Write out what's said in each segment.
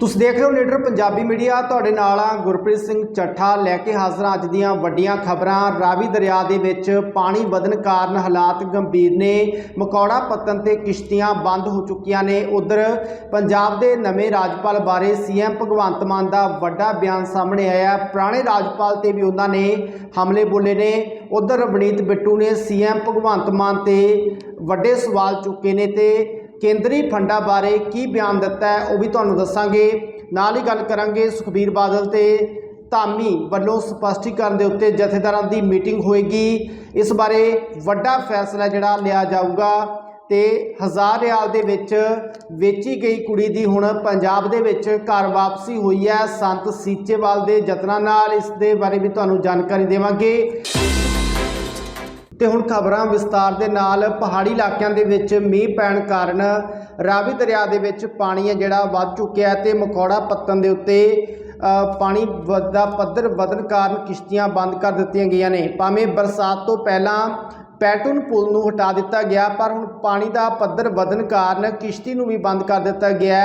ਤੁਸੀਂ ਦੇਖ ਰਹੇ ਹੋ ਲੀਡਰ ਪੰਜਾਬੀ ਮੀਡੀਆ। ਤੁਹਾਡੇ ਨਾਲ ਆ ਗੁਰਪ੍ਰੀਤ ਸਿੰਘ ਚੱਠਾ ਲੈ ਕੇ ਹਾਜ਼ਰ ਅੱਜ ਦੀਆਂ ਵੱਡੀਆਂ ਖਬਰਾਂ। ਰਾਵੀ ਦਰਿਆ ਦੇ ਵਿੱਚ ਪਾਣੀ ਵਧਣ ਕਾਰਨ ਹਾਲਾਤ ਗੰਭੀਰ ਨੇ। ਮਕੌੜਾ ਪੱਤਨ ਤੇ ਕਿਸ਼ਤੀਆਂ ਬੰਦ ਹੋ ਚੁੱਕੀਆਂ ਨੇ। ਉਧਰ ਪੰਜਾਬ ਦੇ ਨਵੇਂ ਰਾਜਪਾਲ ਬਾਰੇ ਸੀਐਮ ਭਗਵੰਤ ਮਾਨ ਦਾ ਵੱਡਾ ਬਿਆਨ ਸਾਹਮਣੇ ਆਇਆ। ਪੁਰਾਣੇ ਰਾਜਪਾਲ ਤੇ ਵੀ ਉਹਨਾਂ ਨੇ ਹਮਲੇ ਬੋਲੇ ਨੇ। ਉਧਰ ਰਵਨੀਤ ਬਿੱਟੂ ਨੇ ਸੀਐਮ ਭਗਵੰਤ ਮਾਨ ਤੇ ਵੱਡੇ ਸਵਾਲ ਚੁੱਕੇ ਨੇ ਤੇ ਕੇਂਦਰੀ ਫੰਡਾਂ ਬਾਰੇ ਕੀ ਬਿਆਨ ਦਿੱਤਾ ਹੈ ਉਹ ਵੀ ਤੁਹਾਨੂੰ ਦੱਸਾਂਗੇ। ਨਾਲ ਹੀ ਗੱਲ ਕਰਾਂਗੇ ਸੁਖਬੀਰ ਬਾਦਲ ਤੇ ਧਾਮੀ ਵੱਲੋਂ ਸਪਸ਼ਟੀਕਰਨ ਦੇ ਉੱਤੇ ਜਥੇਦਾਰਾਂ ਦੀ ਮੀਟਿੰਗ ਹੋਏਗੀ। ਇਸ ਬਾਰੇ ਵੱਡਾ ਫੈਸਲਾ ਜਿਹੜਾ ਲਿਆ ਜਾਊਗਾ ਤੇ ਹਜ਼ਾਰ ਰਿਆਲ ਦੇ ਵਿੱਚ ਵੇਚੀ ਗਈ ਕੁੜੀ ਦੀ ਹੁਣ ਪੰਜਾਬ ਦੇ ਵਿੱਚ ਘਰ ਵਾਪਸੀ ਹੋਈ ਹੈ। ਸੰਤ ਸੀਚੇਵਾਲ ਦੇ ਯਤਨਾਂ ਨਾਲ ਇਸ ਦੇ ਬਾਰੇ ਵੀ ਤੁਹਾਨੂੰ ਜਾਣਕਾਰੀ ਦੇਵਾਂਗੇ। ਤੇ ਹੁਣ ਖਬਰਾਂ ਵਿਸਤਾਰ ਦੇ ਨਾਲ ਪਹਾੜੀ ਇਲਾਕਿਆਂ ਦੇ ਵਿੱਚ ਮੀਂਹ ਪੈਣ ਕਾਰਨ ਰਾਵੀ ਦਰਿਆ ਦੇ ਵਿੱਚ ਪਾਣੀ ਹੈ ਜਿਹੜਾ ਵੱਧ ਚੁੱਕਿਆ ਹੈ ਤੇ ਮਕੌੜਾ ਪੱਤਨ ਦੇ ਉੱਤੇ ਅ, ਪਾਣੀ ਦਾ ਪੱਧਰ ਵਧਣ ਕਾਰਨ ਕਿਸ਼ਤੀਆਂ ਬੰਦ ਕਰ ਦਿੱਤੀਆਂ ਗਈਆਂ ਨੇ। ਭਾਵੇਂ ਬਰਸਾਤ ਤੋਂ ਪਹਿਲਾਂ ਪੈਟੂਨ ਪੁਲ ਨੂੰ ਹਟਾ ਦਿੱਤਾ ਗਿਆ ਪਰ ਹੁਣ ਪਾਣੀ ਦਾ ਪੱਧਰ ਵਧਣ ਕਾਰਨ ਕਿਸ਼ਤੀ ਨੂੰ ਵੀ ਬੰਦ ਕਰ ਦਿੱਤਾ ਗਿਆ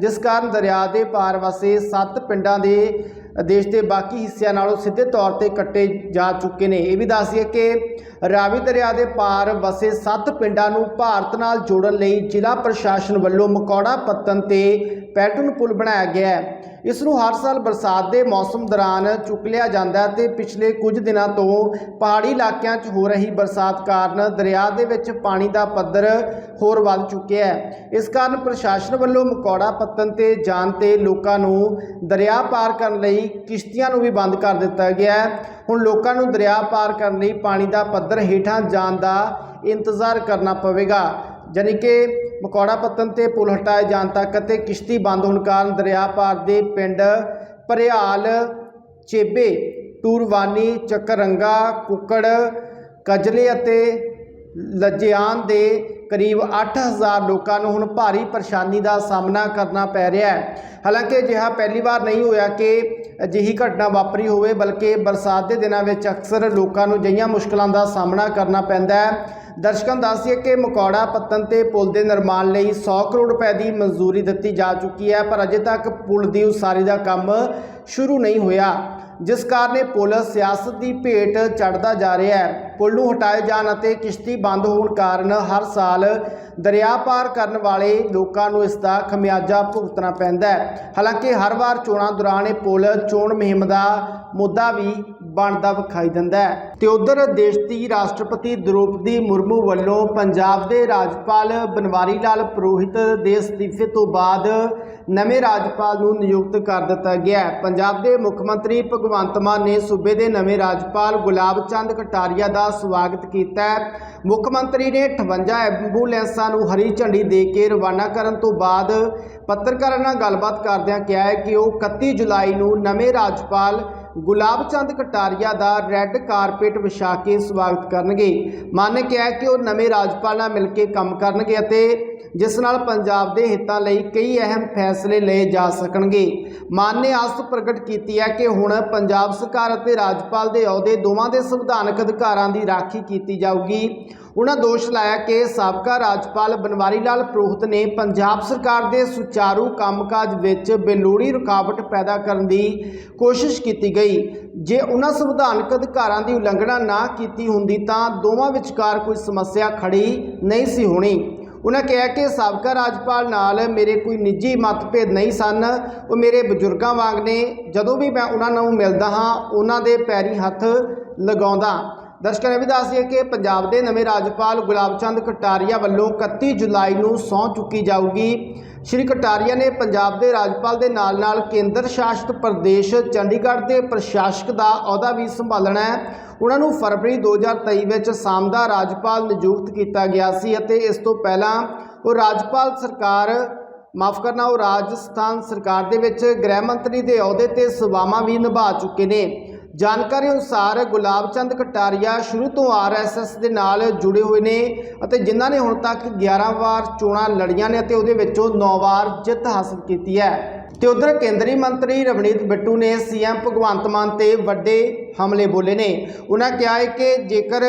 ਜਿਸ ਕਾਰਨ ਦਰਿਆ ਦੇ ਪਾਰ ਵਸੇ ਸੱਤ ਪਿੰਡਾਂ ਦੇ ਦੇਸ਼ ਦੇ ਬਾਕੀ ਹਿੱਸਿਆਂ ਨਾਲੋਂ ਸਿੱਧੇ ਤੌਰ ਤੇ ਕੱਟੇ ਜਾ ਚੁੱਕੇ ਨੇ। ਇਹ ਵੀ ਦੱਸੀਏ ਕਿ ਰਾਵੀ ਦਰਿਆ ਦੇ ਪਾਰ ਵਸੇ ਸੱਤ ਪਿੰਡਾਂ ਨੂੰ ਭਾਰਤ ਨਾਲ ਜੋੜਨ ਲਈ ਜ਼ਿਲ੍ਹਾ ਪ੍ਰਸ਼ਾਸਨ ਵੱਲੋਂ ਮਕੌੜਾ ਪੱਤਨ ਤੇ ਪੈਟਰਨ ਪੁਲ ਬਣਾਇਆ ਗਿਆ ਹੈ। ਇਸ ਨੂੰ ਹਰ ਸਾਲ ਬਰਸਾਤ ਦੇ ਮੌਸਮ ਦੌਰਾਨ ਚੁੱਕ ਲਿਆ ਜਾਂਦਾ ਹੈ ਤੇ ਪਿਛਲੇ ਕੁਝ ਦਿਨਾਂ ਤੋਂ ਪਹਾੜੀ ਇਲਾਕਿਆਂ 'ਚ ਹੋ ਰਹੀ ਬਰਸਾਤ ਕਾਰਨ ਦਰਿਆ ਦੇ ਵਿੱਚ ਪਾਣੀ ਦਾ ਪੱਧਰ ਹੋਰ ਵੱਧ ਚੁੱਕਿਆ ਹੈ। ਇਸ ਕਾਰਨ ਪ੍ਰਸ਼ਾਸਨ ਵੱਲੋਂ ਮਕੌੜਾ ਪੱਤਨ ਤੇ ਜਾਣ ਤੇ ਲੋਕਾਂ ਨੂੰ ਦਰਿਆ ਪਾਰ ਕਰਨ ਲਈ ਕਿਸ਼ਤੀਆਂ ਨੂੰ ਵੀ ਬੰਦ ਕਰ ਦਿੱਤਾ ਗਿਆ ਹੈ। ਹੁਣ ਲੋਕਾਂ ਨੂੰ ਦਰਿਆ ਪਾਰ ਕਰਨ ਲਈ ਪਾਣੀ ਦਾ ਪੱਧਰ ਹੇਠਾਂ ਜਾਣ ਦਾ ਇੰਤਜ਼ਾਰ ਕਰਨਾ ਪਵੇਗਾ। ਜਾਣੀ ਕਿ ਮਕੌੜਾ ਪੱਤਨ ਤੇ ਪੁਲ ਹਟਾਏ ਜਾਣ ਤੱਕ ਅਤੇ ਕਿਸ਼ਤੀ ਬੰਦ ਹੋਣ ਕਾਰਨ ਦਰਿਆ ਪਾਰ ਦੇ ਪਿੰਡ ਭਰਿਆਲ, ਚੇਬੇ, ਟੂਰਵਾਨੀ, ਚੱਕਰੰਗਾ, ਕੁੱਕੜ, ਕਜਲੇ ਅਤੇ ਲਜਿਆਨ ਦੇ ਕਰੀਬ 8000 ਲੋਕਾਂ ਨੂੰ ਹੁਣ ਭਾਰੀ ਪਰੇਸ਼ਾਨੀ ਦਾ ਸਾਹਮਣਾ ਕਰਨਾ ਪੈ ਰਿਹਾ ਹੈ। ਹਾਲਾਂਕਿ ਅਜਿਹਾ ਪਹਿਲੀ ਵਾਰ ਨਹੀਂ ਹੋਇਆ ਕਿ ਅਜਿਹੀ ਘਟਨਾ ਵਾਪਰੀ ਹੋਵੇ, ਬਲਕਿ ਬਰਸਾਤ ਦੇ ਦਿਨਾਂ ਵਿੱਚ ਅਕਸਰ ਲੋਕਾਂ ਨੂੰ ਅਜਿਹੀਆਂ ਮੁਸ਼ਕਲਾਂ ਦਾ ਸਾਹਮਣਾ ਕਰਨਾ ਪੈਂਦਾ ਹੈ। ਦਰਸ਼ਕਾਂ ਨੂੰ ਦੱਸੀਏ ਕਿ ਮਕੌੜਾ ਪੱਤਨ ਤੇ ਪੁਲ ਦੇ ਨਿਰਮਾਣ ਲਈ 100 ਕਰੋੜ ਰੁਪਏ ਦੀ ਮਨਜ਼ੂਰੀ ਦਿੱਤੀ ਜਾ ਚੁੱਕੀ ਹੈ, ਪਰ ਅਜੇ ਤੱਕ ਪੁਲ ਦੀ ਉਸਾਰੀ ਦਾ ਕੰਮ ਸ਼ੁਰੂ ਨਹੀਂ ਹੋਇਆ। ਜਿਸ ਕਾਰਨ ਇਹ ਪੁਲ ਸਿਆਸਤ ਦੀ ਭੇਟ ਚੜਦਾ ਜਾ ਰਿਹਾ ਹੈ। ਪੁਲ ਨੂੰ ਹਟਾਏ ਜਾਣ ਅਤੇ ਕਿਸ਼ਤੀ ਬੰਦ ਹੋਣ ਕਾਰਨ ਹਰ ਸਾਲ ਦਰਿਆ ਪਾਰ ਕਰਨ ਵਾਲੇ ਲੋਕਾਂ ਨੂੰ ਇਸ ਦਾ ਖਮਿਆਜਾ ਭੁਗਤਣਾ ਪੈਂਦਾ ਹੈ। ਹਾਲਾਂਕਿ ਹਰ ਵਾਰ ਚੋਣਾਂ ਦੌਰਾਨ ਇਹ ਪੁਲ ਚੋਣ ਮੁਹਿੰਮ ਦਾ ਮੁੱਦਾ ਵੀ ਬਣਦਾ ਵਿਖਾਈ ਦਿੰਦਾ ਹੈ। ਤੇ ਉਧਰ ਦੇਸ਼ ਦੀ ਰਾਸ਼ਟਰਪਤੀ ਦ੍ਰੋਪਦੀ ਮੁਰਮੂ ਵੱਲੋਂ ਪੰਜਾਬ ਦੇ ਰਾਜਪਾਲ ਬਨਵਾਰੀ ਲਾਲ ਪੁਰੋਹਿਤ ਦੇ ਅਸਤੀਫੇ ਤੋਂ ਬਾਅਦ ਨਵੇਂ ਰਾਜਪਾਲ ਨੂੰ ਨਿਯੁਕਤ ਕਰ ਦਿੱਤਾ ਗਿਆ ਹੈ। ਪੰਜਾਬ ਦੇ ਮੁੱਖ ਮੰਤਰੀ ਭਗਵੰਤ ਮਾਨ ਨੇ ਸੂਬੇ ਦੇ ਨਵੇਂ ਰਾਜਪਾਲ ਗੁਲਾਬ ਚੰਦ ਕਟਾਰੀਆ ਦਾ ਸਵਾਗਤ ਕੀਤਾ ਮੁੱਖ ਮੰਤਰੀ ਨੇ 58 ਐਂਬੂਲੈਂਸਾਂ ਨੂੰ ਹਰੀ ਝੰਡੀ ਦੇ ਕੇ ਰਵਾਨਾ ਕਰਨ ਤੋਂ ਬਾਅਦ ਪੱਤਰਕਾਰਾਂ ਨਾਲ ਗੱਲਬਾਤ ਕਰਦਿਆਂ ਕਿਹਾ ਹੈ ਕਿ ਉਹ 31 ਜੁਲਾਈ ਨੂੰ ਨਵੇਂ ਰਾਜਪਾਲ ਗੁਲਾਬ ਚੰਦ ਕਟਾਰੀਆ ਦਾ ਰੈੱਡ ਕਾਰਪੇਟ ਵਿਛਾ ਕੇ ਸਵਾਗਤ ਕਰਨਗੇ। ਮਾਨ ਕਿਹਾ ਕਿ ਉਹ ਨਵੇਂ ਰਾਜਪਾਲ ਨਾਲ ਮਿਲ ਕੇ ਕੰਮ ਕਰਨਗੇ ਅਤੇ ਜਿਸ ਨਾਲ ਪੰਜਾਬ ਦੇ ਹਿੱਤਾਂ ਲਈ ਕਈ ਅਹਿਮ ਫੈਸਲੇ ਲਏ ਜਾ ਸਕਣਗੇ। ਮਾਨ ਨੇ ਆਸ ਪ੍ਰਗਟ ਕੀਤੀ ਹੈ ਕਿ ਹੁਣ ਪੰਜਾਬ ਸਰਕਾਰ ਅਤੇ ਰਾਜਪਾਲ ਦੇ ਅਹੁਦੇ ਦੋਵਾਂ ਦੇ ਸੰਵਿਧਾਨਕ ਅਧਿਕਾਰਾਂ ਦੀ ਰਾਖੀ ਕੀਤੀ ਜਾਊਗੀ। ਉਹਨਾਂ ਦੋਸ਼ ਲਾਇਆ ਕਿ ਸਾਬਕਾ ਰਾਜਪਾਲ ਬਨਵਾਰੀ ਲਾਲ ਪ੍ਰੋਹਤ ਨੇ ਪੰਜਾਬ ਸਰਕਾਰ ਦੇ ਸੁਚਾਰੂ ਕੰਮਕਾਜ ਵਿੱਚ ਬੇਲੋੜੀ ਰੁਕਾਵਟ ਪੈਦਾ ਕਰਨ ਦੀ ਕੋਸ਼ਿਸ਼ ਕੀਤੀ ਗਈ। ਜੇ ਉਹਨਾਂ ਸੰਵਿਧਾਨਕ ਅਧਿਕਾਰਾਂ ਦੀ ਉਲੰਘਣਾ ਨਾ ਕੀਤੀ ਹੁੰਦੀ ਤਾਂ ਦੋਵਾਂ ਵਿਚਕਾਰ ਕੋਈ ਸਮੱਸਿਆ ਖੜੀ ਨਹੀਂ ਸੀ ਹੋਣੀ। ਉਹਨਾਂ ਕਿਹਾ ਕਿ ਸਾਬਕਾ ਰਾਜਪਾਲ ਨਾਲ ਮੇਰੇ ਕੋਈ ਨਿੱਜੀ ਮਤਭੇਦ ਨਹੀਂ ਸਨ। ਉਹ ਮੇਰੇ ਬਜ਼ੁਰਗਾਂ ਵਾਂਗ ਨੇ। ਜਦੋਂ ਵੀ ਮੈਂ ਉਹਨਾਂ ਨੂੰ ਮਿਲਦਾ ਹਾਂ, ਉਹਨਾਂ ਦੇ ਪੈਰੀ ਹੱਥ ਲਗਾਉਂਦਾ। ਦਰਸ਼ਕਾਂ ਇਹ ਵੀ ਦੱਸ ਦਈਏ ਕਿ ਪੰਜਾਬ ਦੇ ਨਵੇਂ ਰਾਜਪਾਲ ਗੁਲਾਬ ਚੰਦ ਕਟਾਰੀਆ ਵੱਲੋਂ 31 ਜੁਲਾਈ ਨੂੰ ਸਹੁੰ ਚੁੱਕੀ ਜਾਊਗੀ। ਸ਼੍ਰੀ ਕਟਾਰੀਆ ਨੇ ਪੰਜਾਬ ਦੇ ਰਾਜਪਾਲ ਦੇ ਨਾਲ-ਨਾਲ ਕੇਂਦਰ ਸ਼ਾਸਿਤ ਪ੍ਰਦੇਸ਼ ਚੰਡੀਗੜ੍ਹ ਦੇ ਪ੍ਰਸ਼ਾਸਕ ਦਾ ਅਹੁਦਾ ਵੀ ਸੰਭਾਲਣਾ ਹੈ। ਉਹਨਾਂ ਨੂੰ ਫਰਵਰੀ 2023 ਵਿੱਚ ਸਾਮ ਦਾ ਰਾਜਪਾਲ ਨਿਯੁਕਤ ਕੀਤਾ ਗਿਆ ਸੀ ਅਤੇ ਇਸ ਤੋਂ ਪਹਿਲਾਂ ਉਹ ਰਾਜਪਾਲ ਸਰਕਾਰ, ਮਾਫ ਕਰਨਾ, ਉਹ ਰਾਜਸਥਾਨ ਸਰਕਾਰ ਦੇ ਵਿੱਚ ਗ੍ਰਹਿ ਮੰਤਰੀ ਦੇ ਅਹੁਦੇ ਤੇ ਸੇਵਾਵਾਂ ਵੀ ਨਿਭਾ ਚੁੱਕੇ ਨੇ। ਜਾਣਕਾਰੀ ਅਨੁਸਾਰ ਗੁਲਾਬ ਚੰਦ ਕਟਾਰੀਆ ਸ਼ੁਰੂ ਤੋਂ ਆਰਐਸਐਸ ਦੇ ਨਾਲ ਜੁੜੇ ਹੋਏ ਨੇ ਅਤੇ ਜਿਨ੍ਹਾਂ ਨੇ ਹੁਣ ਤੱਕ 11 ਵਾਰ ਚੋਣਾਂ ਲੜੀਆਂ ਨੇ ਅਤੇ ਉਹਦੇ ਵਿੱਚੋਂ 9 ਵਾਰ ਜਿੱਤ ਹਾਸਲ ਕੀਤੀ ਹੈ। ਤੇ ਉਧਰ ਕੇਂਦਰੀ ਮੰਤਰੀ ਰਵਨੀਤ ਬਿੱਟੂ ਨੇ ਸੀਐਮ ਭਗਵੰਤ ਮਾਨ ਤੇ ਵੱਡੇ ਹਮਲੇ ਬੋਲੇ ਨੇ। ਉਹਨਾਂ ਕਿਹਾ ਹੈ ਕਿ ਜੇਕਰ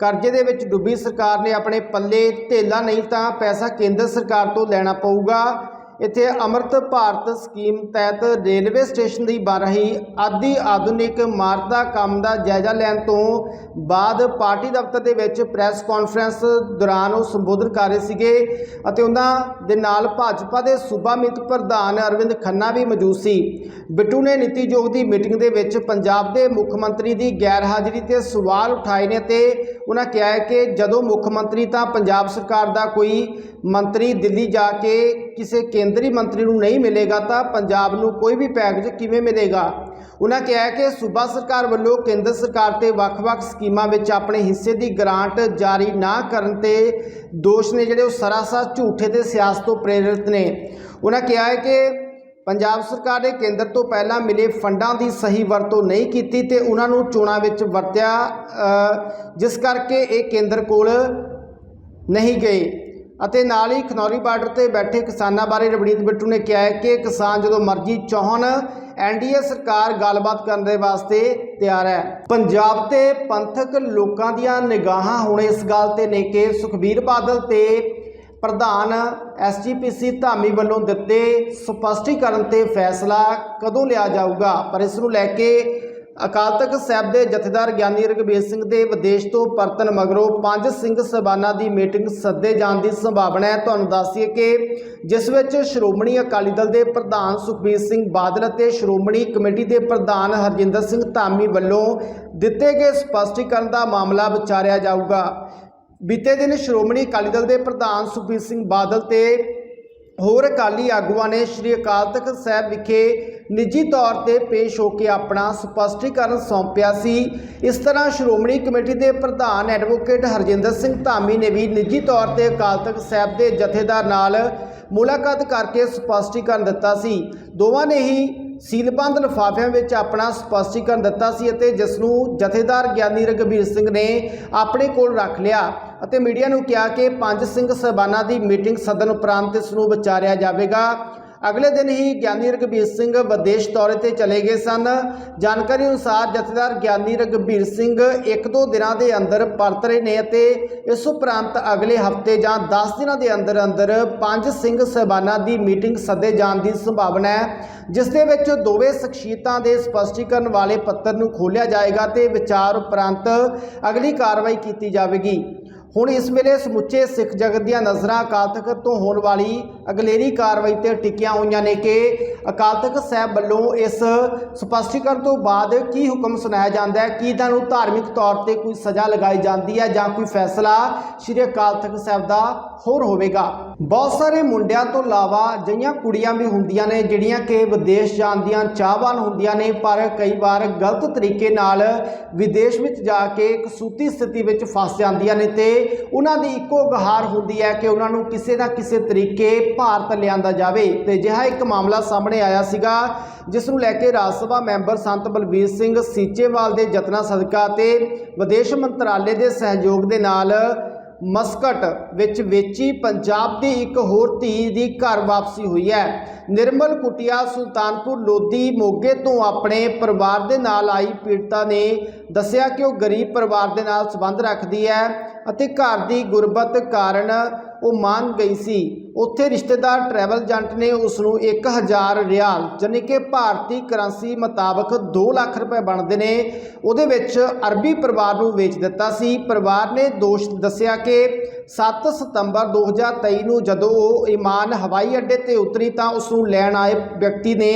ਕਰਜ਼ੇ ਦੇ ਵਿੱਚ ਡੁੱਬੀ ਸਰਕਾਰ ਨੇ ਆਪਣੇ ਪੱਲੇ ਢੇਲਾ ਨਹੀਂ ਤਾਂ ਪੈਸਾ ਕੇਂਦਰ ਸਰਕਾਰ ਤੋਂ ਲੈਣਾ ਪਊਗਾ। ਇੱਥੇ ਅੰਮ੍ਰਿਤ ਭਾਰਤ ਸਕੀਮ ਤਹਿਤ ਰੇਲਵੇ ਸਟੇਸ਼ਨ ਦੀ ਬਣ ਰਹੀ ਆਦੀ ਆਧੁਨਿਕ ਇਮਾਰਤ ਦਾ ਕੰਮ ਦਾ ਜਾਇਜ਼ਾ ਲੈਣ ਤੋਂ ਬਾਅਦ ਪਾਰਟੀ ਦਫ਼ਤਰ ਦੇ ਵਿੱਚ ਪ੍ਰੈਸ ਕਾਨਫਰੰਸ ਦੌਰਾਨ ਉਹ ਸੰਬੋਧਨ ਕਰ ਰਹੇ ਸੀਗੇ ਅਤੇ ਉਹਨਾਂ ਦੇ ਨਾਲ ਭਾਜਪਾ ਦੇ ਸੂਬਾ ਮੀਤ ਪ੍ਰਧਾਨ ਅਰਵਿੰਦ ਖੰਨਾ ਵੀ ਮੌਜੂਦ ਸੀ। ਬਿੱਟੂ ਨੇ ਨੀਤੀ ਯੋਗ ਦੀ ਮੀਟਿੰਗ ਦੇ ਵਿੱਚ ਪੰਜਾਬ ਦੇ ਮੁੱਖ ਮੰਤਰੀ ਦੀ ਗੈਰ ਹਾਜ਼ਰੀ ਤੇ ਸਵਾਲ ਉਠਾਏ ਨੇ ਤੇ ਉਹਨਾਂ ਕਿਹਾ ਹੈ ਕਿ ਜਦੋਂ ਮੁੱਖ ਮੰਤਰੀ ਤਾਂ ਪੰਜਾਬ ਸਰਕਾਰ ਦਾ ਕੋਈ ਮੰਤਰੀ ਦਿੱਲੀ ਜਾ ਕੇ ਕਿਸੇ ਕੇਂਦਰੀ ਮੰਤਰੀ ਨੂੰ ਨਹੀਂ ਮਿਲੇਗਾ ਤਾਂ ਪੰਜਾਬ ਨੂੰ ਕੋਈ ਵੀ ਪੈਕੇਜ ਕਿਵੇਂ ਮਿਲੇਗਾ? ਉਹਨਾਂ ਕਿਹਾ ਕਿ ਸੂਬਾ ਸਰਕਾਰ ਵੱਲੋਂ ਕੇਂਦਰ ਸਰਕਾਰ ਤੇ ਵੱਖ-ਵੱਖ ਸਕੀਮਾਂ ਵਿੱਚ ਆਪਣੇ ਹਿੱਸੇ ਦੀ ਗ੍ਰਾਂਟ ਜਾਰੀ ਨਾ ਕਰਨ ਤੇ ਦੋਸ਼ ਨੇ ਜਿਹੜੇ ਉਹ ਸਰਾਸਰ ਝੂਠੇ ਤੇ ਸਿਆਸਤ ਤੋਂ ਪ੍ਰੇਰਿਤ ਨੇ। ਉਹਨਾਂ ਕਿਹਾ ਹੈ ਕਿ ਪੰਜਾਬ ਸਰਕਾਰ ਨੇ ਕੇਂਦਰ ਤੋਂ ਪਹਿਲਾਂ ਮਿਲੇ ਫੰਡਾਂ ਦੀ ਸਹੀ ਵਰਤੋਂ ਨਹੀਂ ਕੀਤੀ ਤੇ ਉਹਨਾਂ ਨੂੰ ਚੋਣਾਂ ਵਿੱਚ ਵਰਤਿਆ ਜਿਸ ਕਰਕੇ ਇਹ ਕੇਂਦਰ ਕੋਲ ਨਹੀਂ ਗਏ। ਅਤੇ ਨਾਲ ਹੀ ਖਨੌਰੀ ਬਾਰਡਰ ਤੇ ਬੈਠੇ ਕਿਸਾਨਾਂ ਬਾਰੇ ਰਵਨੀਤ ਬਿੱਟੂ ਨੇ ਕਿਹਾ ਹੈ ਕਿ ਕਿਸਾਨ ਜਦੋਂ ਮਰਜ਼ੀ ਚਾਹਣ ਐਨਡੀਏ ਸਰਕਾਰ ਗੱਲਬਾਤ ਕਰਨ ਦੇ ਵਾਸਤੇ ਤਿਆਰ ਹੈ। ਪੰਜਾਬ ਤੇ ਪੰਥਕ ਲੋਕਾਂ ਦੀਆਂ ਨਿਗਾਹਾਂ ਹੁਣ ਇਸ ਗੱਲ ਤੇ ਨੇ ਕਿ ਸੁਖਬੀਰ ਬਾਦਲ ਤੇ ਪ੍ਰਧਾਨ ਐਸਜੀਪੀਸੀ ਧਾਮੀ ਵੱਲੋਂ ਦਿੱਤੇ ਸਪਸ਼ਟੀਕਰਨ ਤੇ ਫੈਸਲਾ ਕਦੋਂ ਲਿਆ ਜਾਊਗਾ? ਪਰ ਇਸ ਨੂੰ ਲੈ ਕੇ ਅਕਾਲ ਤਖਤ ਸਾਹਿਬ ਦੇ ਜਥੇਦਾਰ ਗਿਆਨੀ ਰਘਬੀਰ ਸਿੰਘ ਦੇ ਵਿਦੇਸ਼ ਤੋਂ ਪਰਤਨ ਮਗਰੋਂ ਪੰਜ ਸਿੰਘ ਸਭਾਨਾ ਦੀ ਮੀਟਿੰਗ ਸੱਦੇ ਜਾਣ ਦੀ ਸੰਭਾਵਨਾ ਹੈ। ਤੁਹਾਨੂੰ ਦੱਸੀਏ ਕਿ ਜਿਸ ਵਿੱਚ ਸ਼੍ਰੋਮਣੀ ਅਕਾਲੀ ਦਲ ਦੇ ਪ੍ਰਧਾਨ ਸੁਖਬੀਰ ਸਿੰਘ ਬਾਦਲ ਅਤੇ ਸ਼੍ਰੋਮਣੀ ਕਮੇਟੀ ਦੇ ਪ੍ਰਧਾਨ ਹਰਜਿੰਦਰ ਸਿੰਘ ਧਾਮੀ ਵੱਲੋਂ ਦਿੱਤੇ ਗਏ ਸਪਸ਼ਟੀਕਰਨ ਦਾ ਮਾਮਲਾ ਵਿਚਾਰਿਆ ਜਾਊਗਾ। ਬੀਤੇ ਦਿਨ ਸ਼੍ਰੋਮਣੀ ਅਕਾਲੀ ਦਲ ਦੇ ਪ੍ਰਧਾਨ ਸੁਖਬੀਰ ਸਿੰਘ ਬਾਦਲ ਤੇ ਹੋਰ ਅਕਾਲੀ ਆਗੂਆਂ ਨੇ ਸ੍ਰੀ ਅਕਾਲ ਤਖਤ ਸਾਹਿਬ ਵਿਖੇ ਨਿੱਜੀ ਤੌਰ ਤੇ ਪੇਸ਼ ਹੋ ਕੇ ਆਪਣਾ ਸਪਸ਼ਟੀਕਰਨ ਸੌਂਪਿਆ ਸੀ। ਇਸ ਤਰ੍ਹਾਂ ਸ਼੍ਰੋਮਣੀ ਕਮੇਟੀ ਦੇ ਪ੍ਰਧਾਨ ਐਡਵੋਕੇਟ ਹਰਜਿੰਦਰ ਸਿੰਘ ਧਾਮੀ ਨੇ ਵੀ ਨਿੱਜੀ ਤੌਰ ਤੇ ਅਕਾਲ ਤਖਤ ਸਾਹਿਬ ਦੇ ਜਥੇਦਾਰ ਨਾਲ ਮੁਲਾਕਾਤ ਕਰਕੇ ਸਪਸ਼ਟੀਕਰਨ ਦਿੱਤਾ ਸੀ। ਦੋਵਾਂ ਨੇ ਹੀ ਸੀਲਬੰਦ ਲਿਫਾਫਿਆਂ ਵਿੱਚ ਆਪਣਾ ਸਪਸ਼ਟੀਕਰਨ ਦਿੱਤਾ ਸੀ ਅਤੇ ਜਿਸ ਨੂੰ ਜਥੇਦਾਰ ਗਿਆਨੀ ਰਘਬੀਰ ਸਿੰਘ ਨੇ ਆਪਣੇ ਕੋਲ ਰੱਖ ਲਿਆ ਅਤੇ ਮੀਡੀਆ ਨੂੰ ਕਿਹਾ ਕਿ ਪੰਜ ਸਿੰਘ ਸਹਿਬਾਨਾਂ ਦੀ ਮੀਟਿੰਗ ਸਦਨ ਉਪਰੰਤ ਇਸ ਨੂੰ ਵਿਚਾਰਿਆ ਜਾਵੇਗਾ। ਅਗਲੇ ਦਿਨ ਹੀ ਗਿਆਨੀ ਰਘਬੀਰ ਸਿੰਘ ਵਿਦੇਸ਼ ਦੌਰੇ ਤੇ ਚਲੇ ਗਏ ਸਨ। ਜਾਣਕਾਰੀ ਅਨੁਸਾਰ ਜਥੇਦਾਰ ਗਿਆਨੀ ਰਘਬੀਰ ਸਿੰਘ ਇੱਕ ਦੋ ਦਿਨਾਂ ਦੇ ਅੰਦਰ ਪਰਤ ਰਹੇ ਨੇ ਅਤੇ ਇਸ ਉਪਰੰਤ ਅਗਲੇ ਹਫ਼ਤੇ ਜਾਂ 10 ਦਿਨਾਂ ਦੇ ਅੰਦਰ ਅੰਦਰ ਪੰਜ ਸਿੰਘ ਸਹਿਬਾਨਾਂ ਦੀ ਮੀਟਿੰਗ ਸੱਦੇ ਜਾਣ ਦੀ ਸੰਭਾਵਨਾ ਹੈ, ਜਿਸ ਦੇ ਵਿੱਚ ਦੋਵੇਂ ਸ਼ਖਸੀਅਤਾਂ ਦੇ ਸਪਸ਼ਟੀਕਰਨ ਵਾਲੇ ਪੱਤਰ ਨੂੰ ਖੋਲ੍ਹਿਆ ਜਾਏਗਾ ਤੇ ਵਿਚਾਰ ਉਪਰੰਤ ਅਗਲੀ ਕਾਰਵਾਈ ਕੀਤੀ ਜਾਵੇਗੀ। ਹੁਣ ਇਸ ਵੇਲੇ ਸਮੁੱਚੇ ਸਿੱਖ ਜਗਤ ਦੀਆਂ ਨਜ਼ਰਾਂ ਅਕਾਲ ਤਖਤ ਤੋਂ ਹੋਣ ਵਾਲੀ ਅਗਲੇਰੀ ਕਾਰਵਾਈ ਤੇ ਟਿਕੀਆਂ ਹੋਈਆਂ ਨੇ ਕਿ ਅਕਾਲ ਤਖਤ ਸਾਹਿਬ ਵੱਲੋਂ ਇਸ ਸਪਸ਼ਟੀਕਰਨ ਤੋਂ ਬਾਅਦ ਕੀ ਹੁਕਮ ਸੁਣਾਇਆ ਜਾਂਦਾ ਹੈ? ਕੀ ਇਹਨਾਂ ਨੂੰ ਧਾਰਮਿਕ ਤੌਰ ਤੇ ਕੋਈ ਸਜ਼ਾ ਲਗਾਈ ਜਾਂਦੀ ਹੈ ਜਾਂ ਕੋਈ ਫੈਸਲਾ ਸ੍ਰੀ ਅਕਾਲ ਤਖਤ ਸਾਹਿਬ ਦਾ ਹੋਰ ਹੋਵੇਗਾ? ਬਹੁਤ ਸਾਰੇ ਮੁੰਡਿਆਂ ਤੋਂ ਇਲਾਵਾ ਅਜਿਹੀਆਂ ਕੁੜੀਆਂ ਵੀ ਹੁੰਦੀਆਂ ਨੇ ਜਿਹੜੀਆਂ ਕਿ ਵਿਦੇਸ਼ ਜਾਣ ਦੀਆਂ ਚਾਹਵਾਨ ਹੁੰਦੀਆਂ ਨੇ, ਪਰ ਕਈ ਵਾਰ ਗਲਤ ਤਰੀਕੇ ਨਾਲ ਵਿਦੇਸ਼ ਵਿੱਚ ਜਾ ਕੇ ਕਸੂਤੀ ਸਥਿਤੀ ਵਿੱਚ ਫਸ ਜਾਂਦੀਆਂ ਨੇ ਤੇ ਉਹਨਾਂ ਦੀ ਇੱਕੋ ਗਹਾਰ ਹੁੰਦੀ ਹੈ ਕਿ ਉਹਨਾਂ ਨੂੰ ਕਿਸੇ ਨਾ ਕਿਸੇ ਤਰੀਕੇ ਭਾਰਤ ਲਿਆਂਦਾ ਜਾਵੇ। ਤੇ ਅਜਿਹਾ ਇੱਕ ਮਾਮਲਾ ਸਾਹਮਣੇ ਆਇਆ ਸੀਗਾ, ਜਿਸ ਨੂੰ ਲੈ ਕੇ ਰਾਜ ਸਭਾ ਮੈਂਬਰ ਸੰਤ ਬਲਬੀਰ ਸਿੰਘ ਸੀਚੇਵਾਲ ਦੇ ਯਤਨਾਂ ਸਦਕਾ ਤੇ ਵਿਦੇਸ਼ ਮੰਤਰਾਲੇ ਦੇ ਸਹਿਯੋਗ ਦੇ ਨਾਲ ਮਸਕਟ ਵਿੱਚ ਵੇਚੀ ਪੰਜਾਬ ਦੀ ਇੱਕ ਹੋਰ ਧੀ ਦੀ ਘਰ ਵਾਪਸੀ ਹੋਈ ਹੈ। ਨਿਰਮਲ ਕੁਟਿਆ ਸੁਲਤਾਨਪੁਰ ਲੋਧੀ ਮੋਗੇ ਤੋਂ ਆਪਣੇ ਪਰਿਵਾਰ ਦੇ ਨਾਲ ਆਈ ਪੀੜਤਾ ਨੇ ਦੱਸਿਆ ਕਿ ਉਹ ਗਰੀਬ ਪਰਿਵਾਰ ਦੇ ਨਾਲ ਸੰਬੰਧ ਰੱਖਦੀ ਹੈ ਅਤੇ ਘਰ ਦੀ ਗੁਰਬਤ ਕਾਰਨ ਉਹ ਮੰਨ ਗਈ ਸੀ। ਉੱਥੇ ਰਿਸ਼ਤੇਦਾਰ ਟਰੈਵਲ ਏਜੰਟ ਨੇ ਉਸ ਨੂੰ 1000 ਰਿਆਲ ਯਾਨੀ ਕਿ ਭਾਰਤੀ ਕਰੰਸੀ ਮੁਤਾਬਕ 2 ਲੱਖ ਰੁਪਏ ਬਣਦੇ ਨੇ, ਉਹਦੇ ਵਿੱਚ ਅਰਬੀ ਪਰਿਵਾਰ ਨੂੰ ਵੇਚ ਦਿੱਤਾ ਸੀ। ਪਰਿਵਾਰ ਨੇ ਦੋਸ਼ ਦੱਸਿਆ ਕਿ 7 ਸਤੰਬਰ 2023 ਨੂੰ ਜਦੋਂ ਉਹ ਇਮਾਨ ਹਵਾਈ ਅੱਡੇ ਤੇ ਉਤਰੀ ਤਾਂ ਉਸ ਨੂੰ ਲੈਣ ਆਏ ਵਿਅਕਤੀ ਨੇ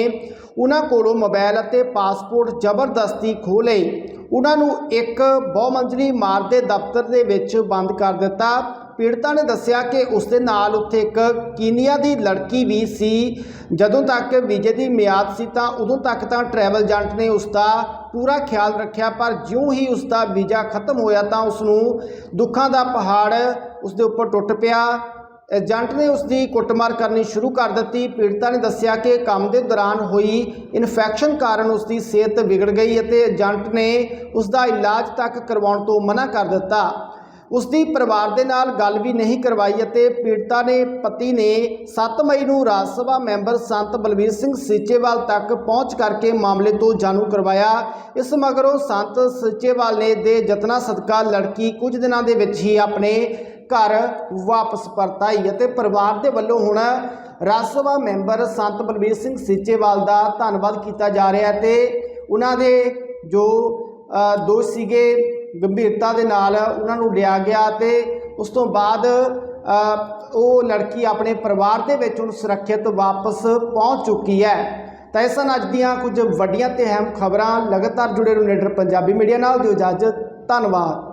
ਉਹਨਾਂ ਕੋਲੋਂ ਮੋਬਾਈਲ ਅਤੇ ਪਾਸਪੋਰਟ ਜ਼ਬਰਦਸਤੀ ਖੋਹ ਲਏ ਉਹਨਾਂ ਨੂੰ ਇੱਕ ਬਹੁਮੰਜ਼ਲੀ ਇਮਾਰਤ ਦੇ ਦਫ਼ਤਰ ਦੇ ਵਿੱਚ ਬੰਦ ਕਰ ਦਿੱਤਾ। ਪੀੜਤਾ ਨੇ ਦੱਸਿਆ ਕਿ ਉਸ ਦੇ ਨਾਲ ਉੱਥੇ ਇੱਕ ਕੀਨੀਆ ਦੀ ਲੜਕੀ ਵੀ ਸੀ। ਜਦੋਂ ਤੱਕ ਵੀਜ਼ੇ ਦੀ ਮਿਆਦ ਸੀ ਤਾਂ ਉਦੋਂ ਤੱਕ ਤਾਂ ਟਰੈਵਲ ਏਜੰਟ ਨੇ ਉਸ ਦਾ ਪੂਰਾ ਖਿਆਲ ਰੱਖਿਆ, ਪਰ ਜਿਉਂ ਹੀ ਉਸ ਦਾ ਵੀਜ਼ਾ ਖਤਮ ਹੋਇਆ ਤਾਂ ਉਸ ਨੂੰ ਦੁੱਖਾਂ ਦਾ ਪਹਾੜ ਉਸ ਦੇ ਉੱਪਰ ਟੁੱਟ ਪਿਆ। ਏਜੰਟ ਨੇ ਉਸ ਦੀ ਕੁੱਟਮਾਰ ਕਰਨੀ ਸ਼ੁਰੂ ਕਰ ਦਿੱਤੀ। ਪੀੜਤਾ ਨੇ ਦੱਸਿਆ ਕਿ ਕੰਮ ਦੇ ਦੌਰਾਨ ਹੋਈ ਇਨਫੈਕਸ਼ਨ ਕਾਰਨ ਉਸ ਦੀ ਸਿਹਤ ਵਿਗੜ ਗਈ ਅਤੇ ਏਜੰਟ ਨੇ ਉਸ ਦਾ ਇਲਾਜ ਤੱਕ ਕਰਵਾਉਣ ਤੋਂ ਮਨਾ ਕਰ ਦਿੱਤਾ। ਉਸ ਦੀ ਪਰਿਵਾਰ ਦੇ ਨਾਲ ਗੱਲ ਵੀ ਨਹੀਂ ਕਰਵਾਈ ਅਤੇ ਪੀੜਤਾ ਨੇ, ਪਤੀ ਨੇ 7 ਮਈ ਨੂੰ ਰਾਜ ਸਭਾ ਮੈਂਬਰ ਸੰਤ ਬਲਵੀਰ ਸਿੰਘ ਸੀਚੇਵਾਲ ਤੱਕ ਪਹੁੰਚ ਕਰਕੇ ਮਾਮਲੇ ਤੋਂ ਜਾਣੂ ਕਰਵਾਇਆ। ਇਸ ਮਗਰੋਂ ਸੰਤ ਸੀਚੇਵਾਲ ਨੇ ਦੇ ਯਤਨਾਂ ਸਦਕਾ ਲੜਕੀ ਕੁਝ ਦਿਨਾਂ ਦੇ ਵਿੱਚ ਹੀ ਆਪਣੇ ਘਰ ਵਾਪਸ ਪਰਤ ਆਈ ਅਤੇ ਪਰਿਵਾਰ ਦੇ ਵੱਲੋਂ ਹੁਣ ਰਾਜ ਸਭਾ ਮੈਂਬਰ ਸੰਤ ਬਲਬੀਰ ਸਿੰਘ ਸੀਚੇਵਾਲ ਦਾ ਧੰਨਵਾਦ ਕੀਤਾ ਜਾ ਰਿਹਾ ਹੈ ਤੇ ਉਹਨਾਂ ਦੇ ਜੋ ਦੋਸ਼ ਸੀਗੇ ਗੰਭੀਰਤਾ ਦੇ ਨਾਲ ਉਹਨਾਂ ਨੂੰ ਲਿਆ ਗਿਆ ਤੇ ਉਸ ਤੋਂ ਬਾਅਦ ਉਹ ਲੜਕੀ ਆਪਣੇ ਪਰਿਵਾਰ ਦੇ ਵਿੱਚ ਹੁਣ ਸੁਰੱਖਿਅਤ ਵਾਪਸ ਪਹੁੰਚ ਚੁੱਕੀ ਹੈ। ਤਾਂ ਇਸ ਸਨ ਅੱਜ ਦੀਆਂ ਕੁਝ ਵੱਡੀਆਂ ਤੇ ਅਹਿਮ ਖਬਰਾਂ ਲਗਾਤਾਰ ਜੁੜੇ ਰਹੋ ਨੀਡਰ ਪੰਜਾਬੀ ਮੀਡੀਆ ਨਾਲ, ਦਿਓ ਇਜਾਜ਼ਤ, ਧੰਨਵਾਦ।